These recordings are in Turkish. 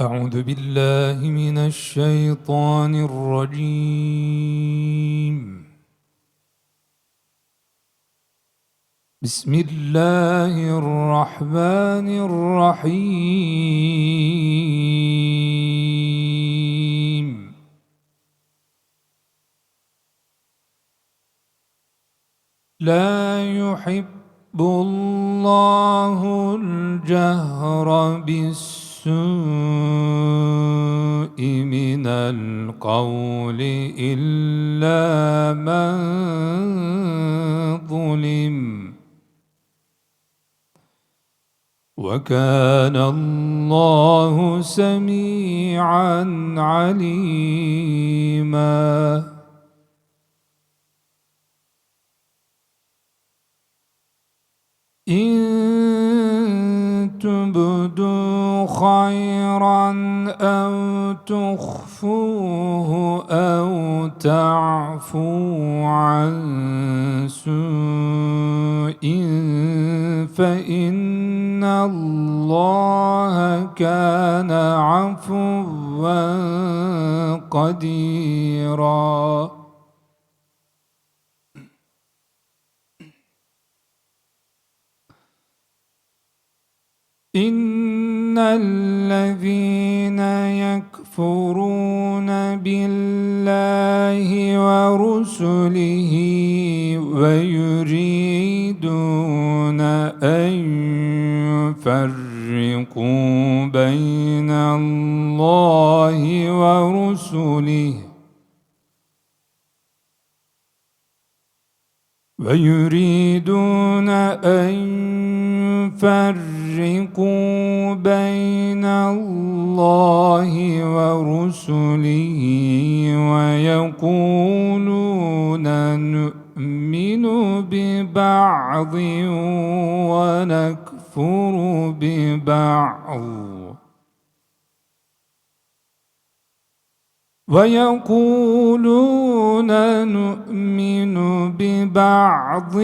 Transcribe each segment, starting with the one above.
أعوذ بالله من الشيطان الرجيم. بسم الله الرحمن الرحيم. لا يحب الله الجهر بالسوء من القول إلا من ظلم. وكان الله سميعا عليما. إن تبدوا خيرا أو تخفوه أو تعفوا عن سوء فإن الله كان عفوا قديرا. إن الذين يكفرون بالله ورسله ويريدون أن يفرقوا بين الله ورسله ويريدون أن يفرقوا بين الله ورسله ويقولون نؤمن ببعض ونكفر ببعض ويقولون نؤمن ببعض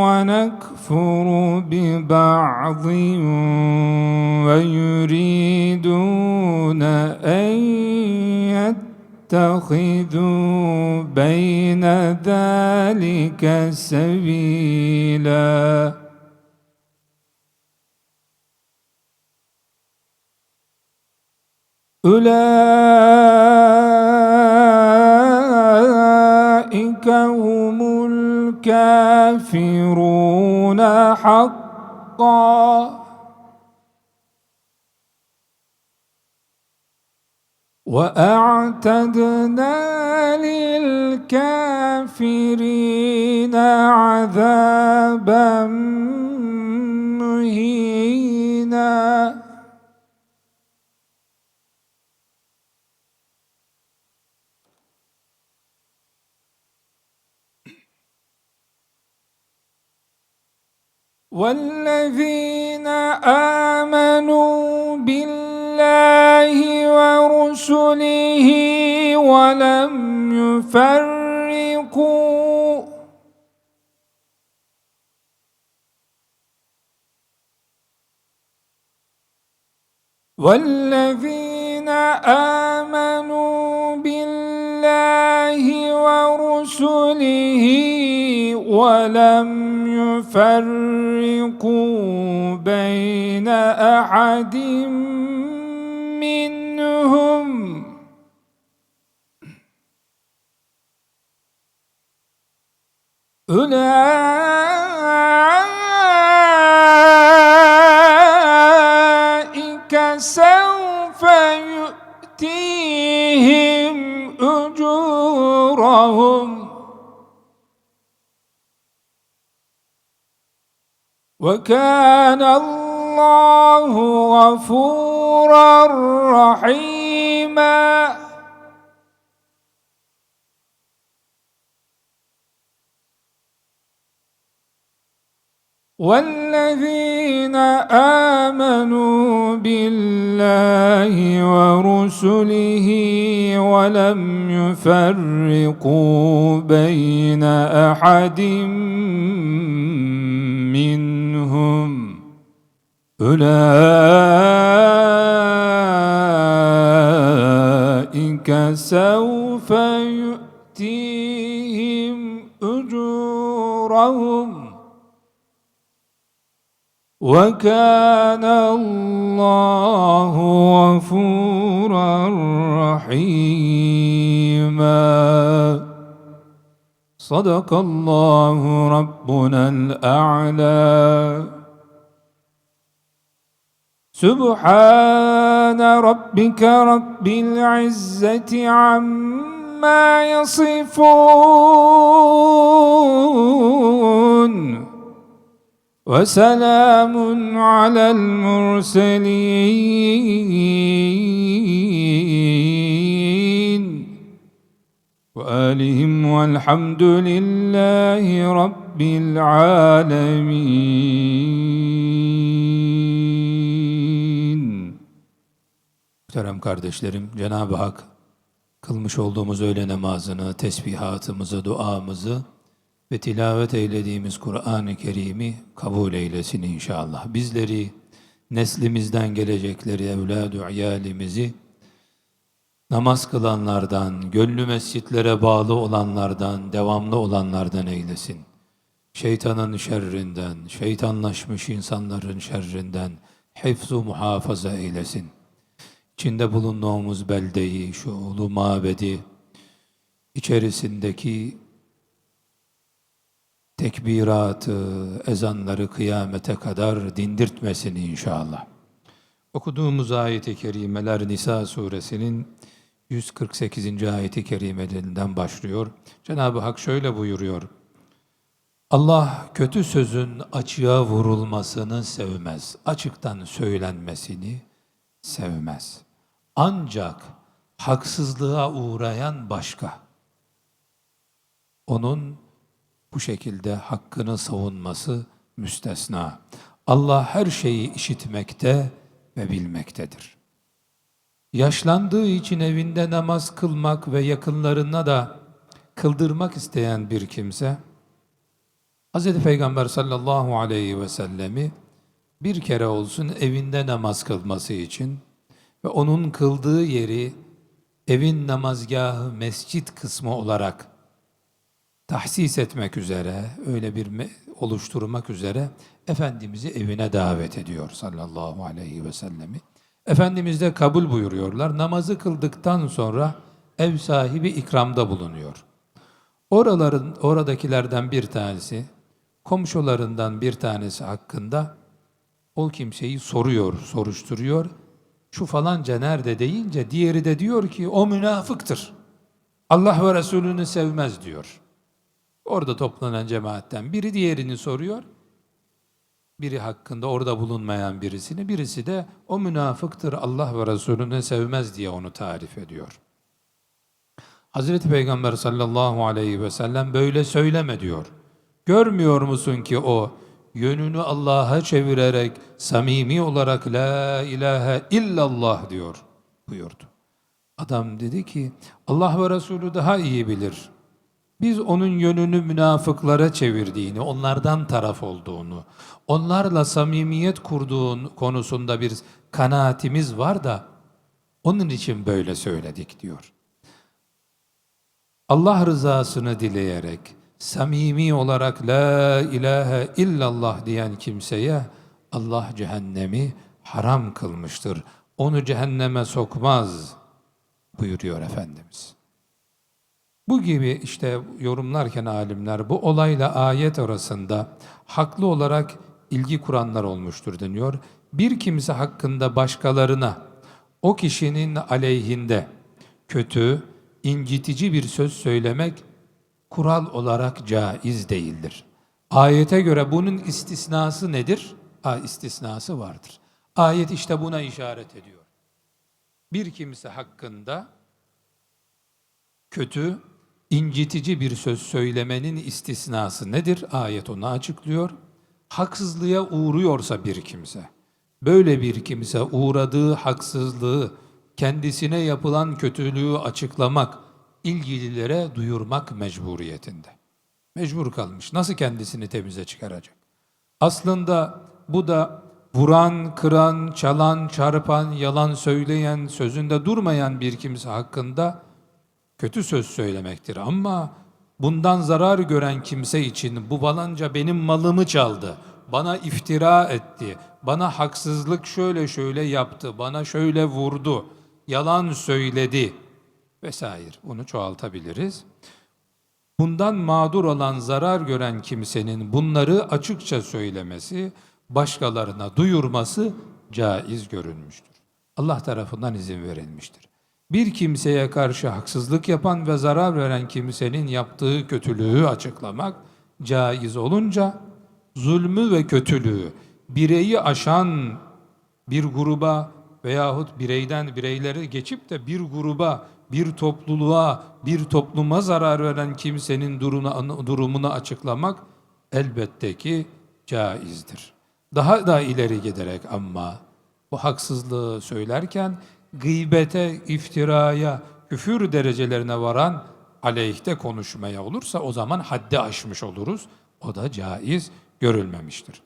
ونكفر ببعض ويريدون أن يتخذوا بين ذلك سبيلاً أولئك هم الكافرون حقا. وأعتدنا للكافرين عذابا والذين آمنوا بالله ورسله ولم يفرقوا والذين آمنوا بالله ورسله ولم يفرقوا بين أحد منهم. أولئك سوف وكان الله غفورا رحيما. والذين آمنوا بالله ورسله ولم يفرقوا بين أحد أولئك سوف يؤتيهم أجورهم. وكان الله غفورا رحيما. صدق الله ربنا الأعلى. سبحان ربك رب العزة عما يصفون وسلام على المرسلين وآلهم والحمد لله رب العالمين Muhterem kardeşlerim, Cenab-ı Hak kılmış olduğumuz öğle namazını, tesbihatımızı, duamızı ve tilavet eylediğimiz Kur'an-ı Kerim'i kabul eylesin inşallah. Bizleri, neslimizden gelecekleri, evladı iyalimizi namaz kılanlardan, gönlü mescitlere bağlı olanlardan, devamlı olanlardan eylesin. Şeytanın şerrinden, şeytanlaşmış insanların şerrinden hifzu muhafaza eylesin. İçinde bulunduğumuz beldeyi, şu ulu mabedi, içerisindeki tekbiratı, ezanları kıyamete kadar dindirtmesin inşallah. Okuduğumuz ayet-i kerimeler Nisa suresinin 148. ayeti kerimelerinden başlıyor. Cenab-ı Hak şöyle buyuruyor. Allah kötü sözün açığa vurulmasını sevmez. Açıktan söylenmesini sevmez. Ancak haksızlığa uğrayan başka. Onun bu şekilde hakkını savunması müstesna. Allah her şeyi işitmekte ve bilmektedir. Yaşlandığı için evinde namaz kılmak ve yakınlarına da kıldırmak isteyen bir kimse, Hz. Peygamber sallallahu aleyhi ve sellemi bir kere olsun evinde namaz kılması için ve onun kıldığı yeri evin namazgahı mescit kısmı olarak tahsis etmek üzere, öyle bir oluşturmak üzere Efendimiz'i evine davet ediyor sallallahu aleyhi ve sellemi. Efendimiz de kabul buyuruyorlar. Namazı kıldıktan sonra ev sahibi ikramda bulunuyor. Oraların oradakilerden bir tanesi, komşularından bir tanesi hakkında o kimseyi soruyor, soruşturuyor. Şu falanca nerede deyince diğeri de diyor ki o münafıktır. Allah ve Resulünü sevmez diyor. Orada toplanan cemaatten biri diğerini soruyor. Biri hakkında orada bulunmayan birisini, birisi de o münafıktır Allah ve Resulünü sevmez diye onu tarif ediyor. Hazreti Peygamber sallallahu aleyhi ve sellem böyle söyleme diyor. Görmüyor musun ki o yönünü Allah'a çevirerek samimi olarak la ilahe illallah diyor buyurdu. Adam dedi ki Allah ve Resulü daha iyi bilir. Biz onun yönünü münafıklara çevirdiğini, onlardan taraf olduğunu, onlarla samimiyet kurduğun konusunda bir kanaatimiz var da onun için böyle söyledik diyor. Allah rızasını dileyerek samimi olarak la ilahe illallah diyen kimseye Allah cehennemi haram kılmıştır. Onu cehenneme sokmaz buyuruyor Efendimiz. Bu gibi işte yorumlarken alimler bu olayla ayet arasında haklı olarak ilgi kuranlar olmuştur deniyor. Bir kimse hakkında başkalarına o kişinin aleyhinde kötü, incitici bir söz söylemek kural olarak caiz değildir. Ayete göre bunun istisnası nedir? Ha, istisnası vardır. Ayet işte buna işaret ediyor. Bir kimse hakkında kötü, incitici bir söz söylemenin istisnası nedir? Ayet onu açıklıyor. Haksızlığa uğruyorsa bir kimse, böyle bir kimse uğradığı haksızlığı, kendisine yapılan kötülüğü açıklamak, ilgililere duyurmak mecburiyetinde. Mecbur kalmış. Nasıl kendisini temize çıkaracak? Aslında bu da vuran, kıran, çalan, çarpan, yalan söyleyen, sözünde durmayan bir kimse hakkında kötü söz söylemektir. Ama bundan zarar gören kimse için bu balanca benim malımı çaldı, bana iftira etti, bana haksızlık şöyle şöyle yaptı, bana şöyle vurdu, yalan söyledi vesaire. Bunu çoğaltabiliriz. Bundan mağdur olan, zarar gören kimsenin bunları açıkça söylemesi, başkalarına duyurması caiz görülmüştür. Allah tarafından izin verilmiştir. Bir kimseye karşı haksızlık yapan ve zarar veren kimsenin yaptığı kötülüğü açıklamak caiz olunca zulmü ve kötülüğü bireyi aşan bir gruba veyahut bireyden bireyleri geçip de bir gruba, bir topluluğa, bir topluma zarar veren kimsenin durumunu, açıklamak elbette ki caizdir. Daha da ileri giderek ama bu haksızlığı söylerken gıybete, iftiraya, küfür derecelerine varan aleyhte konuşmaya olursa o zaman haddi aşmış oluruz. O da caiz görülmemiştir.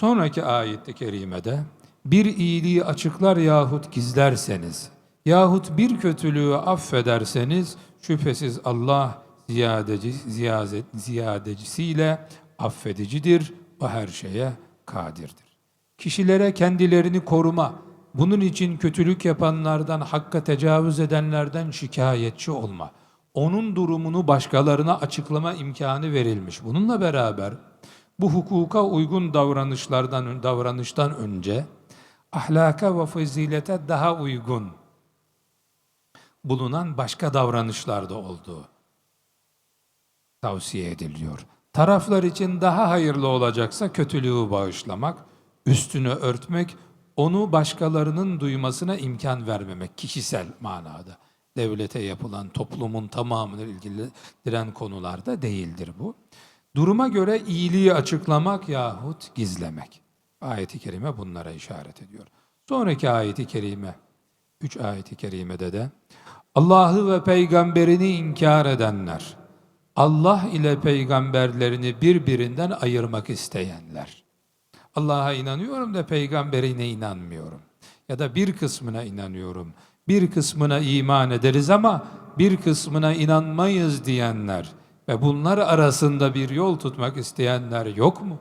Sonraki ayette kerimede bir iyiliği açıklar yahut gizlerseniz yahut bir kötülüğü affederseniz şüphesiz Allah ziyadeci, ziyazet, ziyadecisiyle affedicidir. O her şeye kadirdir. Kişilere kendilerini koruma, bunun için kötülük yapanlardan, hakka tecavüz edenlerden şikayetçi olma. Onun durumunu başkalarına açıklama imkanı verilmiş. Bununla beraber bu hukuka uygun davranışlardan davranıştan önce ahlaka ve fazilete daha uygun bulunan başka davranışlarda olduğu tavsiye ediliyor. Taraflar için daha hayırlı olacaksa kötülüğü bağışlamak, üstünü örtmek, onu başkalarının duymasına imkan vermemek kişisel manada. Devlete yapılan toplumun tamamını ilgilendiren konularda değildir bu. Duruma göre iyiliği açıklamak yahut gizlemek. Ayet-i kerime bunlara işaret ediyor. Sonraki ayeti kerime, üç ayeti kerimede de Allah'ı ve peygamberini inkar edenler, Allah ile peygamberlerini birbirinden ayırmak isteyenler. Allah'a inanıyorum da peygamberine inanmıyorum. Ya da bir kısmına inanıyorum. Bir kısmına iman ederiz ama bir kısmına inanmayız diyenler ve bunlar arasında bir yol tutmak isteyenler yok mu?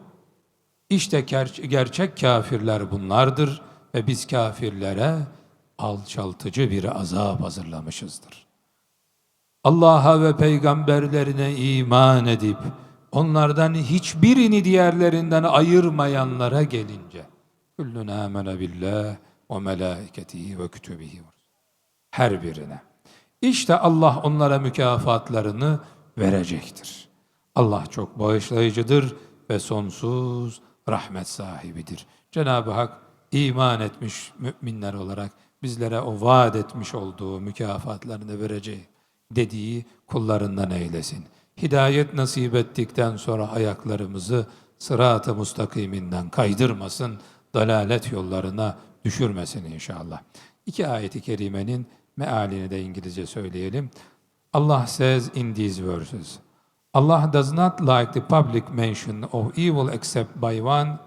İşte ger- gerçek kafirler bunlardır ve biz kafirlere alçaltıcı bir azap hazırlamışızdır. Allah'a ve peygamberlerine iman edip onlardan hiçbirini diğerlerinden ayırmayanlara gelince Kullun amene billah ve melaiketihi ve kütübihi her birine. İşte Allah onlara mükafatlarını verecektir. Allah çok bağışlayıcıdır ve sonsuz rahmet sahibidir. Cenab-ı Hak iman etmiş müminler olarak bizlere o vaat etmiş olduğu mükafatlarını vereceği dediği kullarından eylesin. Hidayet nasip ettikten sonra ayaklarımızı sırat-ı mustakiminden kaydırmasın, dalalet yollarına düşürmesin inşallah. İki ayeti kerimenin mealini de İngilizce söyleyelim. Allah says in these verses, Allah does not like the public mention of evil except by one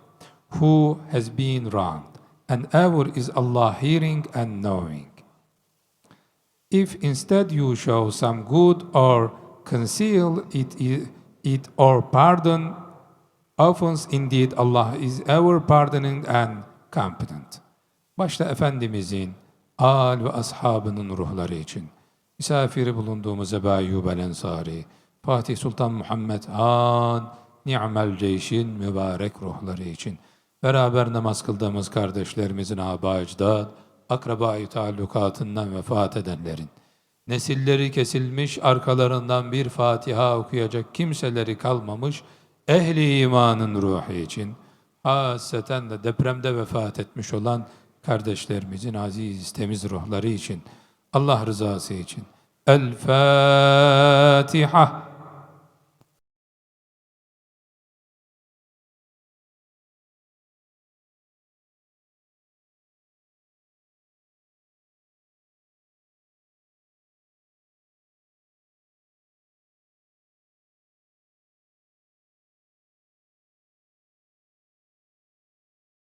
who has been wronged, and ever is Allah hearing and knowing. If instead you show some good or conceal it, it or pardon, often indeed Allah is ever pardoning and competent. Başta Efendimizin, al ve ashabının ruhları için, misafiri bulunduğumuz Ebu Eyyub el Ensari, Fatih Sultan Muhammed Han, Ni'mel Ceyş'in mübarek ruhları için, beraber namaz kıldığımız kardeşlerimizin aba ecdad, akraba-i taallukatından vefat edenlerin, nesilleri kesilmiş, arkalarından bir Fatiha okuyacak kimseleri kalmamış, ehli imanın ruhu için, haseten de depremde vefat etmiş olan kardeşlerimizin aziz, temiz ruhları için, Allah rızası için. El Fatiha.